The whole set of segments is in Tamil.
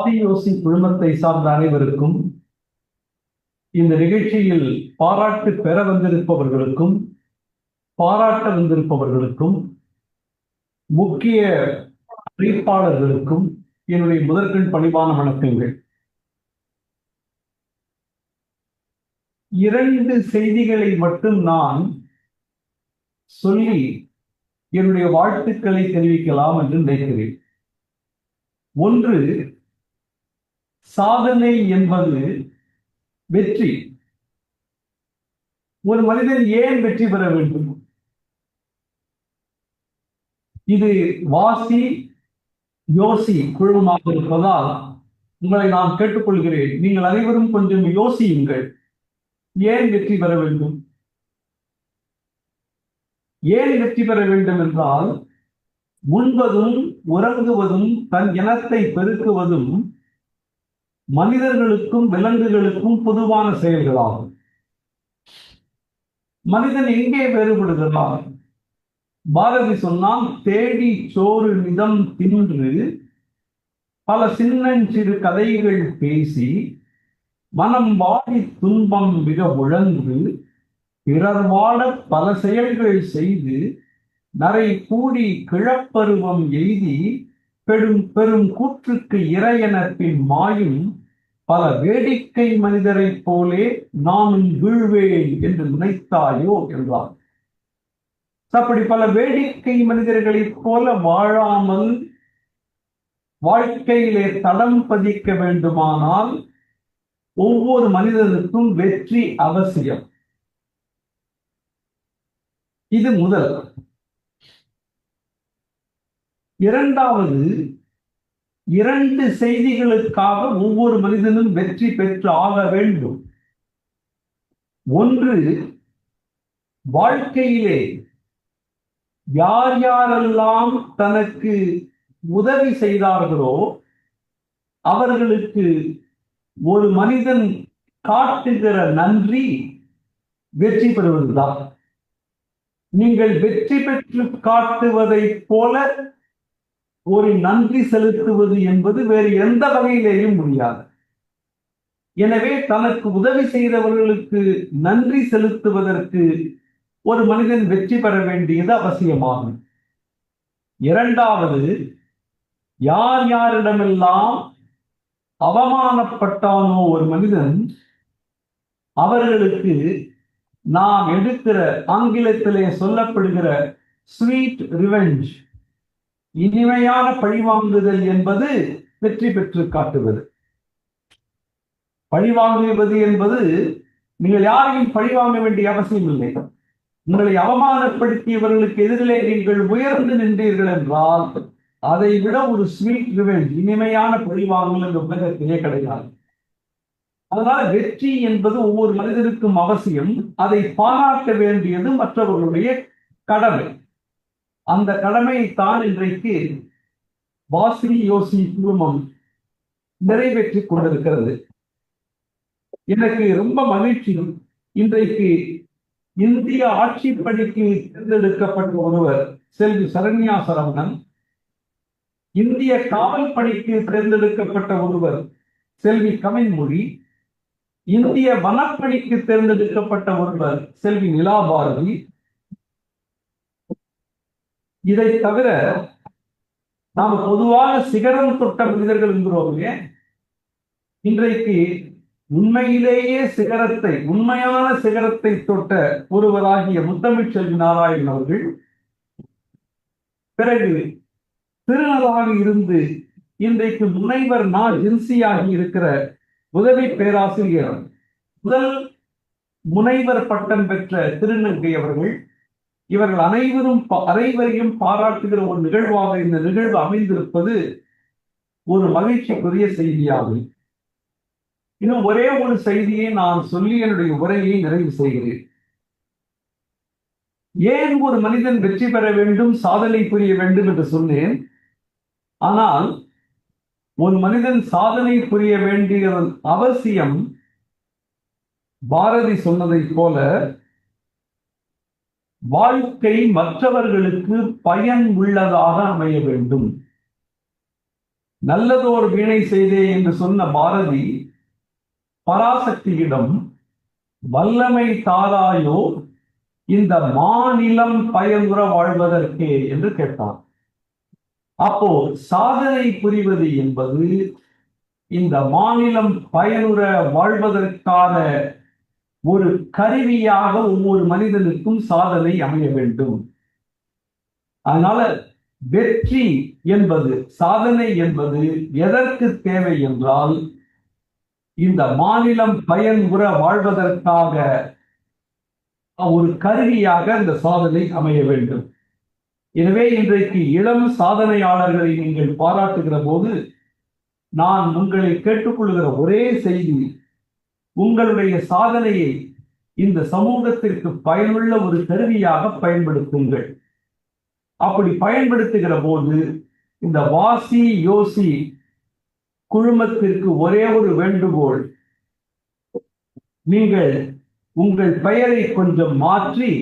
ஆதியோசி குழுமத்தை சார்ந்த அனைவருக்கும் இந்த நிகழ்ச்சியில் பாராட்டு பெற வந்திருப்பவர்களுக்கும் பாராட்ட வந்திருப்பவர்களுக்கும் முக்கிய அறிவிப்பாளர்களுக்கும் என்னுடைய முதற்கண் பணிவான வணக்கங்கள். இரண்டு செய்திகளை மட்டும் நான் சொல்லி என்னுடைய வாழ்த்துக்களை தெரிவிக்கலாம் என்று நினைக்கிறேன். ஒன்று சாதனை என்பது வெற்றி. ஒரு மனிதன் ஏன் வெற்றி பெற வேண்டும்? இது வாசி யோசி குழுமமாக இருப்பதால் உங்களை நான் கேட்டுக்கொள்கிறேன். நீங்கள் அனைவரும் கொஞ்சம் யோசியுங்கள். ஏன் வெற்றி பெற வேண்டும்? ஏன் வெற்றி பெற வேண்டும் என்றால் உண்பதும் உறங்குவதும் தன் இனத்தை பெருக்குவதும் மனிதர்களுக்கும் விலங்குகளுக்கும் பொதுவான செயல்களாகும். மனிதன் எங்கே வேறுபடுகிறான்? பாரதி சொன்னால் தேடி சோறு நிதம் தின்று பல சின்னஞ்சிறு கதைகள் பேசி மனம் வாடி துன்பம் மிக உழந்து பிறர் வாழ பல செயல்கள் செய்து நரை கூடி கிழப்பருவம் எய்தி பெரும் பெரும் கூற்றுக்கு இறையனப்பின் மாயும் பல வேடிக்கை மனிதரைப் போலே நானும் வீழ்வேன் என்று நினைத்தாயோ என்றார். அப்படி பல வேடிக்கை மனிதர்களைப் போல வாழாமல் வாழ்க்கையிலே தடம் பதிக்க வேண்டுமானால் ஒவ்வொரு மனிதனுக்கும் வெற்றி அவசியம். இது முதல். இரண்டாவது இரண்டு செய்திகளுக்காக ஒவ்வொரு மனிதனும் வெற்றி பெற்று ஆக வேண்டும். ஒன்று வாழ்க்கையிலே யார் யாரெல்லாம் தனக்கு உதவி செய்தார்களோ அவர்களுக்கு ஒரு மனிதன் காட்டுகிற நன்றி வெற்றி பெறுவதுதான். நீங்கள் வெற்றி பெற்று காட்டுவதைப் போல ஒரு நன்றி செலுத்துவது என்பது வேறு எந்த வகையிலேயும் முடியாது. எனவே தனக்கு உதவி செய்தவர்களுக்கு நன்றி செலுத்துவதற்கு ஒரு மனிதன் வெற்றி பெற வேண்டியது அவசியமாகும். இரண்டாவது யார் யாரிடமெல்லாம் அவமானப்பட்டானோ ஒரு மனிதன் அவர்களுக்கு நாம் எடுக்கிற ஆங்கிலத்திலே சொல்லப்படுகிற ஸ்வீட் ரிவெஞ்ச் இனிமையான பழிவாங்குதல் என்பது வெற்றி பெற்று காட்டுவது. பழிவாங்குவது என்பது நீங்கள் யாரையும் பழிவாங்க வேண்டிய அவசியம் இல்லை. உங்களை அவமானப்படுத்தியவர்களுக்கு எதிரிலே நீங்கள் உயர்ந்து நின்றீர்கள் என்றால் அதை விட ஒரு ஸ்வீட் ரிவெஞ்ச் இனிமையான பழிவாங்கல் இந்த உலகத்திலே கிடையாது. அதனால வெற்றி என்பது ஒவ்வொரு மனிதனுக்கும் அவசியம். அதை பாராட்ட வேண்டியது மற்றவர்களுடைய கடமை. அந்த கடமையை தான் இன்றைக்கு வாசி யோசி குழுமம் நிறைவேற்றிக் கொண்டிருக்கிறது. எனக்கு ரொம்ப மகிழ்ச்சி இன்றைக்கு இந்திய ஆட்சி பணிக்கு தேர்ந்தெடுக்கப்பட்ட ஒருவர் செல்வி சரண்யா சரவணன் இந்திய காவல் பணிக்கு தேர்ந்தெடுக்கப்பட்ட ஒருவர் செல்வி கவின்மொழி இந்திய வனப்பணிக்கு தேர்ந்தெடுக்கப்பட்ட ஒருவர் செல்வி நிலா பாரதி இதை தவிர நாம் பொதுவாக சிகரம் தொட்ட மனிதர்கள் என்கிறோமே இன்றைக்கு உண்மையிலேயே சிகரத்தை உண்மையான சிகரத்தை தொட்ட ஒருவராகிய முத்தமிழ் செல்வி நாராயணன் அவர்கள் பிறகு திருநராக இருந்து இன்றைக்கு முனைவர் நாள் ஜின்சியாகி இருக்கிற உதவி பேராசிரியர் முதல் முனைவர் பட்டம் பெற்ற திருநங்கை அவர்கள் இவர்கள் அனைவரும் அனைவரையும் பாராட்டுகிற ஒரு நிகழ்வாக இந்த நிகழ்வு அமைந்திருப்பது ஒரு மகிழ்ச்சிக்குரிய செய்தியாகும். இன்னும் ஒரே ஒரு செய்தியை நான் சொல்லி என்னுடைய உரையை நிறைவு செய்கிறேன். ஏன் ஒரு மனிதன் வெற்றி பெற வேண்டும் சாதனை புரிய வேண்டும் என்று சொன்னேன். ஆனால் ஒரு மனிதன் சாதனை புரிய வேண்டிய அவசியம் பாரதி சொன்னதைப் போல வாழ்க்கை மற்றவர்களுக்கு பயன் உள்ளதாக அமைய வேண்டும். நல்லதோர் வீணை செய்தே என்று சொன்ன பாரதி பராசக்தியிடம் வல்லமை தாராயோ இந்த மாநிலம் பயனுற வாழ்வதற்கே என்று கேட்டார் அப்போ சாதனை புரிவது என்பது இந்த மாநிலம் பயனுற வாழ்வதற்கான ஒரு கருவியாக ஒவ்வொரு மனிதனுக்கும் சாதனை அமைய வேண்டும். அதனால வெற்றி என்பது சாதனை என்பது எதற்கு தேவை என்றால் இந்த மாநிலம் பயன்புற வாழ்வதற்காக ஒரு கருவியாக இந்த சாதனை அமைய வேண்டும். எனவே இன்றைக்கு இளம் சாதனையாளர்களை நீங்கள் பாராட்டுகிற போது நான் உங்களை கேட்டுக்கொள்கிற ஒரே செய்தி உங்களுடைய சாதனையை இந்த சமூகத்திற்கு பயனுள்ள ஒரு கருவியாக பயன்படுத்துங்கள். அப்படி பயன்படுத்துகிற போது இந்த வாசி யோசி குழுமத்திற்கு ஒரே ஒரு வேண்டுகோள். நீங்கள் உங்கள் பெயரை கொஞ்சம் மாற்றி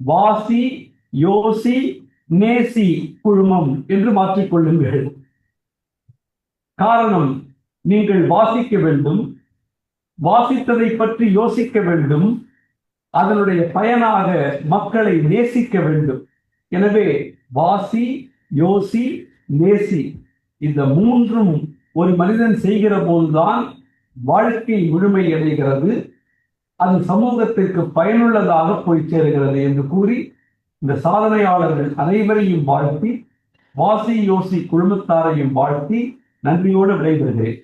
வாசி யோசி நேசி குழுமம் என்று மாற்றிக்கொள்ளுங்கள் காரணம் நீங்கள் வாசிக்க வேண்டும். வாசித்ததை பற்றி யோசிக்க வேண்டும். அதனுடைய பயனாக மக்களை நேசிக்க வேண்டும். எனவே வாசி யோசி நேசி. இந்த மூன்றும் ஒரு மனிதன் செய்கிற போதுதான் வாழ்க்கை முழுமை அடைகிறது. அது சமூகத்திற்கு பயனுள்ளதாக போய் சேருகிறது என்று கூறி இந்த சாதனையாளர்கள் அனைவரையும் வாழ்த்தி வாசி யோசி குழுமத்தாரையும் வாழ்த்தி நன்றியோடு விடைபெறுகிறேன்.